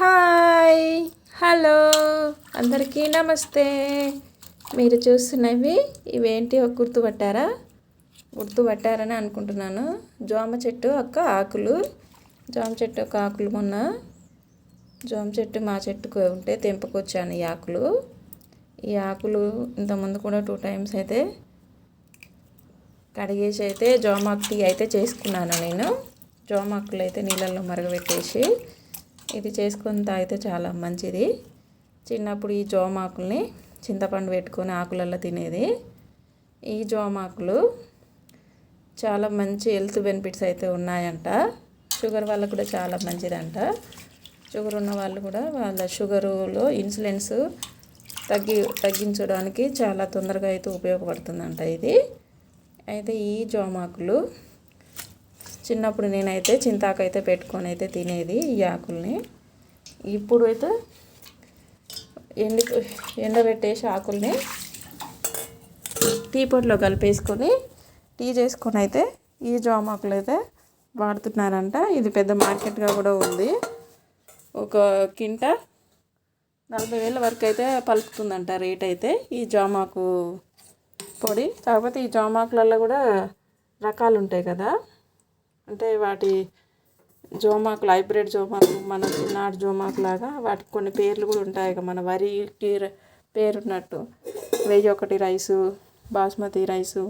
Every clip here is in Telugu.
హాయ్. హలో. అందరికీ నమస్తే. మీరు చూస్తున్నవి ఇవేంటి ఒక గుర్తుపట్టారా గుర్తుపట్టారని అనుకుంటున్నాను. జోమ చెట్టు ఒక ఆకులు. జోమ చెట్టు ఒక ఆకులు మొన్న. జోమ చెట్టు మా చెట్టుకు ఉంటే తెంపుకొచ్చాను ఈ ఆకులు. ఈ ఆకులు ఇంతకుముందు కూడా టూ టైమ్స్ అయితే కడిగేసి అయితే జోమాకు టీ అయితే చేసుకున్నాను నేను. జోమాకులు అయితే నీళ్ళల్లో మరగబెట్టేసి ఇది చేసుకొని తాగితే చాలా మంచిది. చిన్నప్పుడు ఈ జోమాకుల్ని చింతపండు పెట్టుకొని ఆకులల్లో తినేది. ఈ జోమాకులు చాలా మంచి హెల్త్ బెనిఫిట్స్ అయితే ఉన్నాయంట. షుగర్ వాళ్ళకు కూడా చాలా మంచిదంట. షుగర్ ఉన్న వాళ్ళు కూడా వాళ్ళ షుగరులో ఇన్సులిన్స్ తగ్గి తగ్గించడానికి చాలా తొందరగా అయితే ఉపయోగపడుతుందంట ఇది. అయితే ఈ జోమాకులు చిన్నప్పుడు నేనైతే చింతాకు అయితే పెట్టుకొని అయితే తినేది ఈ ఆకుల్ని. ఇప్పుడు అయితే ఎండి ఎండబెట్టేసి ఆకుల్ని టీ పొడిలో కలిపేసుకొని టీ చేసుకొని అయితే ఈ జామాకులు అయితే వాడుతున్నారంట. ఇది పెద్ద మార్కెట్గా కూడా ఉంది. ఒక కింట నలభై వేల వరకు అయితే పలుకుతుందంట రేట్ అయితే ఈ జామాకు పొడి. కాకపోతే ఈ జామాకులలో కూడా రకాలు ఉంటాయి కదా. అంటే వాటి జోమాకులు హైబ్రిడ్ జోమాకు మన చిన్నాడు జోమాకు లాగా వాటికి కొన్ని పేర్లు కూడా ఉంటాయి కదా మన వరికి పేరున్నట్టు. వెయ్యి ఒకటి రైసు బాస్మతి రైసు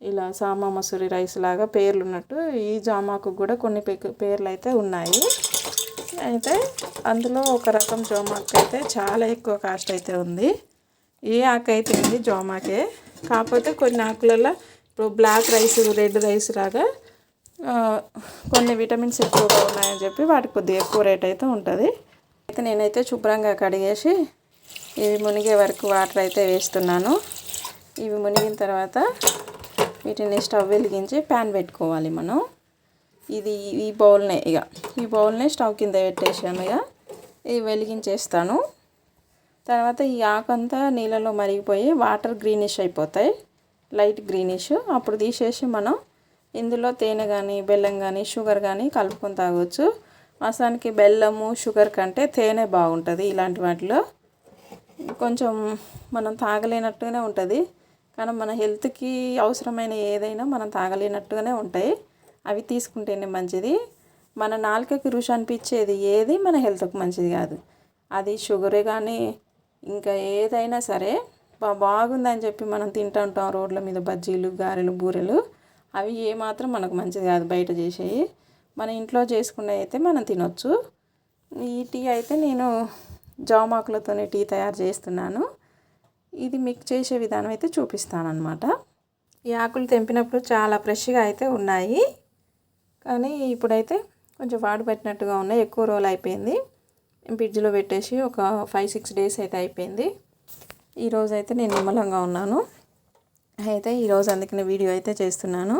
ఇలా సామా మసూరి రైస్ లాగా పేర్లు ఉన్నట్టు ఈ జామాకు కూడా కొన్ని పేర్లు అయితే ఉన్నాయి. అయితే అందులో ఒక రకం జోమాకు అయితే చాలా ఎక్కువ కాస్ట్ అయితే ఉంది. ఏ ఆకు అయితే ఉంది జోమాకే. కాకపోతే కొన్ని ఆకులలో ఇప్పుడు బ్లాక్ రైస్ రెడ్ రైస్ లాగా కొన్ని విటమిన్స్ ఎక్కువగా ఉన్నాయని చెప్పి వాటికి కొద్దిగా ఎక్కువ రేట్ అయితే ఉంటుంది. అయితే నేనైతే శుభ్రంగా కడిగేసి ఇవి మునిగే వరకు వాటర్ అయితే వేస్తున్నాను. ఇవి మునిగిన తర్వాత వీటిని స్టవ్ వెలిగించి ప్యాన్ పెట్టుకోవాలి మనం. ఇది ఈ బౌల్నే ఇక ఈ బౌల్నే స్టవ్ కింద పెట్టేసాను ఇక ఇది వెలిగించేస్తాను. తర్వాత ఈ ఆకంతా నీళ్ళలో మరిగిపోయి వాటర్ గ్రీనిష్ అయిపోతాయి. Light greenish. అప్పుడు తీసేసి మనం ఇందులో తేనె కానీ బెల్లం కానీ షుగర్ కానీ కలుపుకొని తాగొచ్చు. వాస్తవానికి బెల్లము షుగర్ కంటే తేనె బాగుంటుంది ఇలాంటి వాటిలో. కొంచెం మనం తాగలేనట్టుగానే ఉంటుంది. కానీ మన హెల్త్కి అవసరమైన ఏదైనా మనం తాగలేనట్టుగానే ఉంటాయి. అవి తీసుకుంటేనే మంచిది. మన నాలుకకి రుచి అనిపించేది ఏది మన హెల్త్కి మంచిది కాదు. అది షుగరే కానీ ఇంకా ఏదైనా సరే బాగుందని చెప్పి మనం తింటుంటాం రోడ్ల మీద బజ్జీలు గారెలు బూరెలు. అవి ఏమాత్రం మనకు మంచిది కాదు బయట చేసేవి మన ఇంట్లో చేసుకునే అయితే మనం తినొచ్చు. ఈ టీ అయితే నేను జామాకులతోనే టీ తయారు చేస్తున్నాను. ఇది మీకు చేసే విధానం అయితే చూపిస్తాను ఈ ఆకులు తెంపినప్పుడు చాలా ఫ్రెష్గా అయితే ఉన్నాయి. కానీ ఇప్పుడైతే కొంచెం వాడు పెట్టినట్టుగా ఉన్నాయి. ఎక్కువ రోజులు అయిపోయింది. ఫ్రిడ్జ్లో పెట్టేసి ఒక ఫైవ్ సిక్స్ డేస్ అయితే అయిపోయింది. ఈరోజు అయితే నేను నిమ్మలంగా ఉన్నాను. అయితే ఈరోజు అందుకనే వీడియో అయితే చేస్తున్నాను.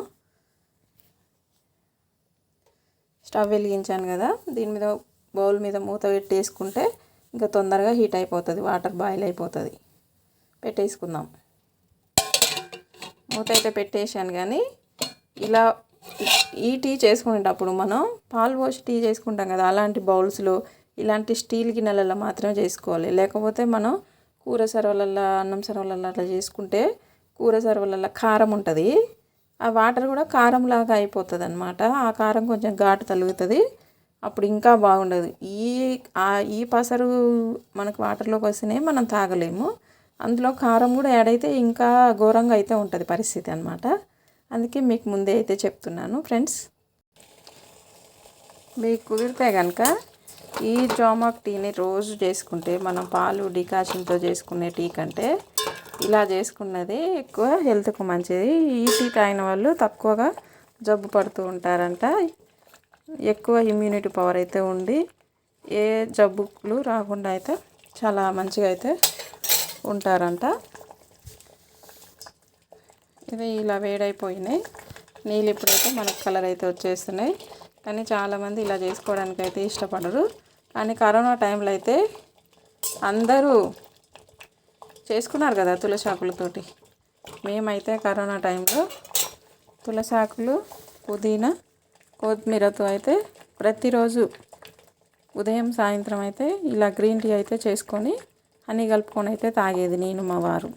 స్టవ్ వెలిగించాను కదా దీని మీద బౌల్ మీద మూత పెట్టేసుకుంటే ఇంకా తొందరగా హీట్ అయిపోతుంది వాటర్ బాయిల్ అయిపోతుంది. పెట్టేసుకుందాం. మూత అయితే పెట్టేశాను కానీ ఇలా ఈ టీ చేసుకునేటప్పుడు మనం పాలు పోసి టీ చేసుకుంటాం కదా అలాంటి బౌల్స్లో ఇలాంటి స్టీల్ గిన్నెలలో మాత్రమే చేసుకోవాలి. లేకపోతే మనం కూర సర్వలల్లో అన్నం సర్వలల్లో అట్లా చేసుకుంటే కూర సర్వలలో కారం ఉంటుంది. ఆ వాటర్ కూడా కారంలాగా అయిపోతుంది అనమాట ఆ కారం కొంచెం ఘాటు తలుగుతుంది. అప్పుడు ఇంకా బాగుండదు. ఈ ఈ పసరు మనకు వాటర్లోకి వస్తేనే మనం తాగలేము. అందులో కారం కూడా యాడ్ అయితే ఇంకా ఘోరంగా అయితే ఉంటుంది పరిస్థితి అనమాట అందుకే మీకు ముందే అయితే చెప్తున్నాను ఫ్రెండ్స్. మీకు కుదిరితే కనుక ఈ జోమాక్ టీని రోజు చేసుకుంటే మనం పాలు డికాషన్తో చేసుకునే టీ కంటే ఇలా చేసుకున్నది ఎక్కువ హెల్త్కు మంచిది. ఈ టీ తాగిన వాళ్ళు తక్కువగా జబ్బు పడుతూ ఉంటారంట. ఎక్కువ ఇమ్యూనిటీ పవర్ అయితే ఉండి ఏ జబ్బులు రాకుండా అయితే చాలా మంచిగా అయితే ఉంటారంట. ఇది ఇలా వేడైపోయినాయి. నీళ్ళు ఇప్పుడైతే మనకు కలర్ అయితే వచ్చేస్తున్నాయి. కానీ చాలామంది ఇలా చేసుకోవడానికి అయితే ఇష్టపడరు. కానీ కరోనా టైంలో అయితే అందరూ చేసుకున్నారు కదా తులసాకులతోటి. మేమైతే కరోనా టైంలో తులసాకులు పుదీనా కొత్తిమీరతో అయితే ప్రతిరోజు ఉదయం సాయంత్రం అయితే ఇలా గ్రీన్ టీ అయితే చేసుకొని హనీ కలుపుకొని అయితే తాగేది నేను మా వారు.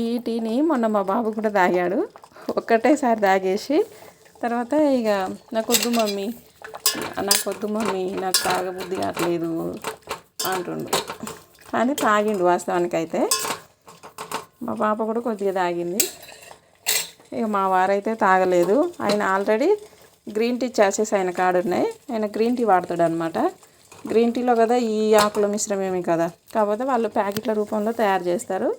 ఈ టీని మొన్న మా బాబు కూడా తాగాడు. ఒక్కటేసారి తాగేసి తర్వాత ఇక నాకు వద్దు మమ్మీ నాకు వద్దు మమ్మీ నాకు తాగబుద్ధి కావట్లేదు అంటుండు. కానీ తాగిండు వాస్తవానికి అయితే మా పాప కూడా కొద్దిగా తాగింది. ఇక మా వారైతే తాగలేదు. ఆయన ఆల్రెడీ గ్రీన్ టీ చాసెస్ ఆయన కాడున్నాయి ఆయన గ్రీన్ టీ వాడతాడు అనమాట గ్రీన్ టీలో కదా ఈ ఆకుల మిశ్రమేమి కదా? కాకపోతే వాళ్ళు ప్యాకెట్ల రూపంలో తయారు చేస్తారు.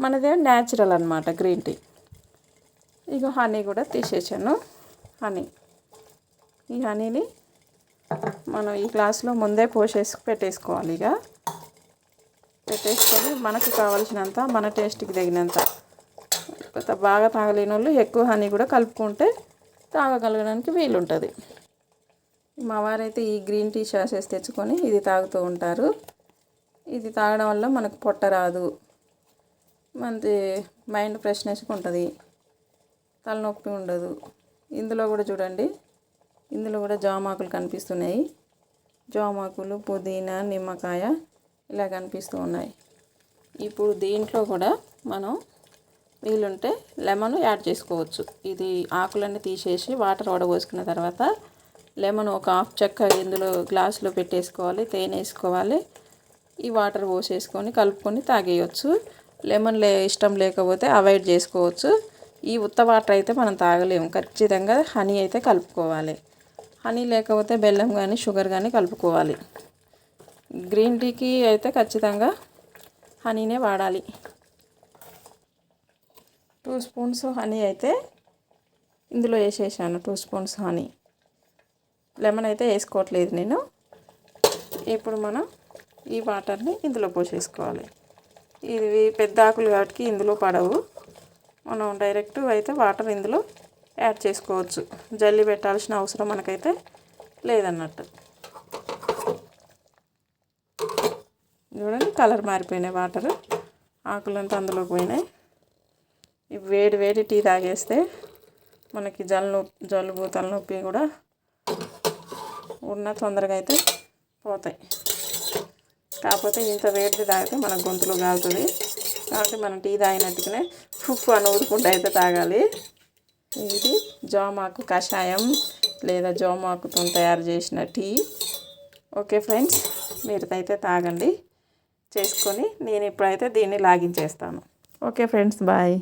మనదే న్యాచురల్ అనమాట గ్రీన్ టీ. ఇక హనీ కూడా తీసేసాను. హనీ. ఈ హనీని మనం ఈ గ్లాసులో ముందే పోసేసి పెట్టేసుకోవాలి ఇక. పెట్టేసుకొని మనకు కావాల్సినంత మన టేస్ట్కి తగినంత. కొత్త బాగా తాగలేని వాళ్ళు ఎక్కువ హనీ కూడా కలుపుకుంటే తాగగలగడానికి వీలుంటుంది. మా వారైతే ఈ గ్రీన్ టీ షాసెస్ తెచ్చుకొని ఇది తాగుతూ ఉంటారు. ఇది తాగడం వల్ల మనకు పొట్ట రాదు. మనది మైండ్ ఫ్రెష్నెస్గా ఉంటుంది. తలనొప్పి ఉండదు. ఇందులో కూడా చూడండి. ఇందులో కూడా జామాకులు కనిపిస్తున్నాయి. జామాకులు పుదీనా నిమ్మకాయ ఇలా కనిపిస్తూ ఉన్నాయి. ఇప్పుడు దీంట్లో కూడా మనం వీలుంటే లెమన్ యాడ్ చేసుకోవచ్చు. ఇది ఆకులన్నీ తీసేసి వాటర్ వడబోసుకున్న తర్వాత లెమన్ ఒక హాఫ్ చెక్క ఇందులో గ్లాసులో పెట్టేసుకోవాలి తేనె వేసుకోవాలి ఈ వాటర్ పోసేసుకొని కలుపుకొని తాగేయచ్చు. లెమన్ లే ఇష్టం లేకపోతే అవాయిడ్ చేసుకోవచ్చు. ఈ ఉత్త వాటర్ అయితే మనం తాగలేము. ఖచ్చితంగా హనీ అయితే కలుపుకోవాలి. హనీ లేకపోతే బెల్లం కానీ షుగర్ కానీ కలుపుకోవాలి. గ్రీన్ టీకి అయితే ఖచ్చితంగా హనీనే వాడాలి. టూ స్పూన్స్ హనీ అయితే ఇందులో వేసేసాను టూ స్పూన్స్ హనీ. లెమన్ అయితే వేసుకోవట్లేదు నేను. ఇప్పుడు మనం ఈ వాటర్ని ఇందులో పోసేసుకోవాలి. ఇవి పెద్ద ఆకులు కాబట్టి ఇందులో పడవు. మనం డైరెక్ట్ అయితే వాటర్ ఇందులో యాడ్ చేసుకోవచ్చు. జల్లి పెట్టాల్సిన అవసరం మనకైతే లేదన్నట్టు చూడండి కలర్ మారిపోయినాయి వాటర్. ఆకులంతా అందులోకి పోయినాయి. ఇవి వేడి వేడి టీ తాగేస్తే మనకి జల్లు జలుబు తలనొప్పి కూడా ఉన్న తొందరగా అయితే పోతాయి. కాకపోతే ఇంత వేడిది తాగితే మన గొంతులో కాలుతుంది. కాబట్టి మనం టీ తాగినట్టుగానే ఫుఫ్ అని ఊదుకుంటూ అయితే తాగాలి. ఇది జోమాకు కషాయం లేదా జోమాకుతో తయారు చేసిన టీ. ఓకే ఫ్రెండ్స్ మీరు అయితే తాగండి. చేసుకొని నేను ఇప్పుడైతే దీన్ని లాగించేస్తాను. Okay friends bye.